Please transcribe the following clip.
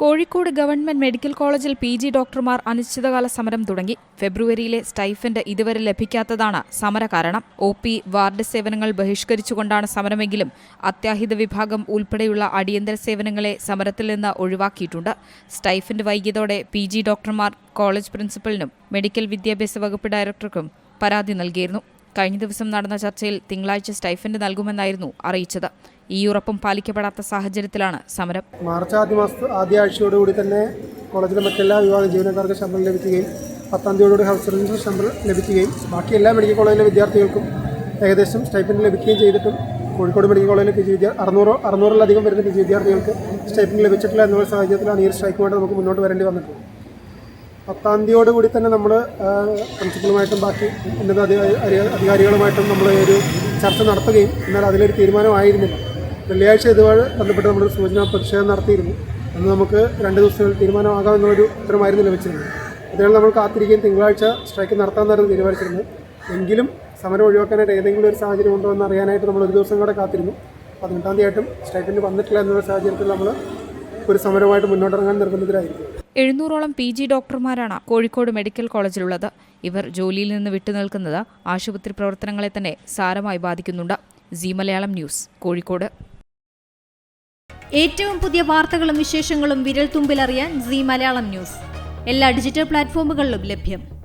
Kozhikode government medical കോളേജിൽ P G ഡോക്ടർമാർ അനിശ്ചിതകാല സമരം തുടങ്ങി. ഫെബ്രുവരിയിലെ സ്റ്റൈഫൻഡ് ഇതുവരെ ലഭിക്കാത്തതാണ് സമര കാരണം. ഒ പി വാർഡ് സേവനങ്ങൾ ബഹിഷ്കരിച്ചുകൊണ്ടാണ് സമരമെങ്കിലും അത്യാഹിത വിഭാഗം ഉൾപ്പെടെയുള്ള അടിയന്തര സേവനങ്ങളെ സമരത്തിൽ നിന്ന് ഒഴിവാക്കിയിട്ടുണ്ട്. സ്റ്റൈഫൻഡ് വൈകിയതോടെ പി ഡോക്ടർമാർ കോളേജ് പ്രിൻസിപ്പലിനും മെഡിക്കൽ വിദ്യാഭ്യാസ വകുപ്പ് ഡയറക്ടർക്കും പരാതി നൽകിയിരുന്നു. കഴിഞ്ഞ ദിവസം നടന്ന ചർച്ചയിൽ തിങ്കളാഴ്ച സ്റ്റൈഫൻഡ് നൽകുമെന്നായിരുന്നു അറിയിച്ചത്. ഈ ഉറപ്പും പാലിക്കപ്പെടാത്ത സാഹചര്യത്തിലാണ് സമരം. മാർച്ച് ആദ്യ മാസത്തെ ആദ്യ ആഴ്ചയോടുകൂടി തന്നെ കോളേജിലെ മറ്റെല്ലാ വിഭാഗം ജീവനക്കാർക്ക് ശമ്പളം ലഭിക്കുകയും പത്താം തീയതിയോടുകൂടി ഹൗസ് സർവീസിന് ശമ്പളം ലഭിക്കുകയും ബാക്കി എല്ലാ മെഡിക്കൽ കോളേജിലെ വിദ്യാർത്ഥികൾക്കും ഏകദേശം സ്റ്റൈപ്പൻഡ് ലഭിക്കുകയും ചെയ്തിട്ടും കോഴിക്കോട് മെഡിക്കൽ കോളേജിലെ പി ജി വിദ്യ അറുന്നൂറോ അറുന്നൂറിലധികം വരുന്ന പി ജി വിദ്യാർത്ഥികൾക്ക് സ്റ്റൈപ്പൻഡ് ലഭിച്ചിട്ടില്ല എന്നുള്ള സാഹചര്യത്തിലാണ് ഈ സ്ട്രൈക്കുമായിട്ട് നമുക്ക് മുന്നോട്ട് വരേണ്ടി വന്നിട്ടുള്ളത് പത്താം തീയതിയോടുകൂടി തന്നെ നമ്മൾ പ്രിൻസിപ്പളുമായിട്ടും ബാക്കി ഉന്നത അധികാരി- അധികാ- അധികാരികളുമായിട്ടും നമ്മൾ ഒരു ചർച്ച നടത്തുകയും എന്നാൽ അതിലൊരു തീരുമാനമായിരുന്നില്ല. വെള്ളിയാഴ്ച ഇതുമായി ബന്ധപ്പെട്ട് നമ്മൾ സൂചന പ്രതിഷേധം നടത്തിയിരുന്നു. അന്ന് നമുക്ക് രണ്ട് ദിവസത്തിൽ തീരുമാനമാകാമെന്നുള്ളൊരു ഉത്തരമായിരുന്നു ലഭിച്ചിരുന്നത് അതിനാൽ നമ്മൾ കാത്തിരിക്കുകയും തിങ്കളാഴ്ച സ്ട്രൈക്ക് നടത്താമെന്നായിരുന്നു തീരുമാനിച്ചിരുന്നത്. എങ്കിലും സമരം ഒഴിവാക്കാനായിട്ട് ഏതെങ്കിലും ഒരു സാഹചര്യം ഉണ്ടോ എന്ന് അറിയാനായിട്ട് നമ്മൾ ഒരു ദിവസം കൂടെ കാത്തിരുന്നു. പതിനെട്ടാം തീയതി ആയിട്ടും സ്ട്രൈക്കിന് വന്നിട്ടില്ല എന്നുള്ള സാഹചര്യത്തിൽ നമ്മൾ ഒരു സമരമായിട്ട് മുന്നോട്ടിറങ്ങാൻ നിർബന്ധിതരായിരിക്കും എഴുന്നൂറോളം പി ജി ഡോക്ടർമാരാണ് കോഴിക്കോട് മെഡിക്കൽ കോളേജിലുള്ളത്. ഇവർ ജോലിയിൽ നിന്ന് വിട്ടുനിൽക്കുന്നത് ആശുപത്രി പ്രവർത്തനങ്ങളെ തന്നെ സാരമായി ബാധിക്കുന്നുണ്ട്. C Malayalam news Kozhikode. ഏറ്റവും പുതിയ വാർത്തകളും വിശേഷങ്ങളും വിരൽ തുമ്പിലറിയാൻ സി മലയാളം ന്യൂസ്. എല്ലാ ഡിജിറ്റൽ പ്ലാറ്റ്ഫോമുകളിലും ലഭ്യം.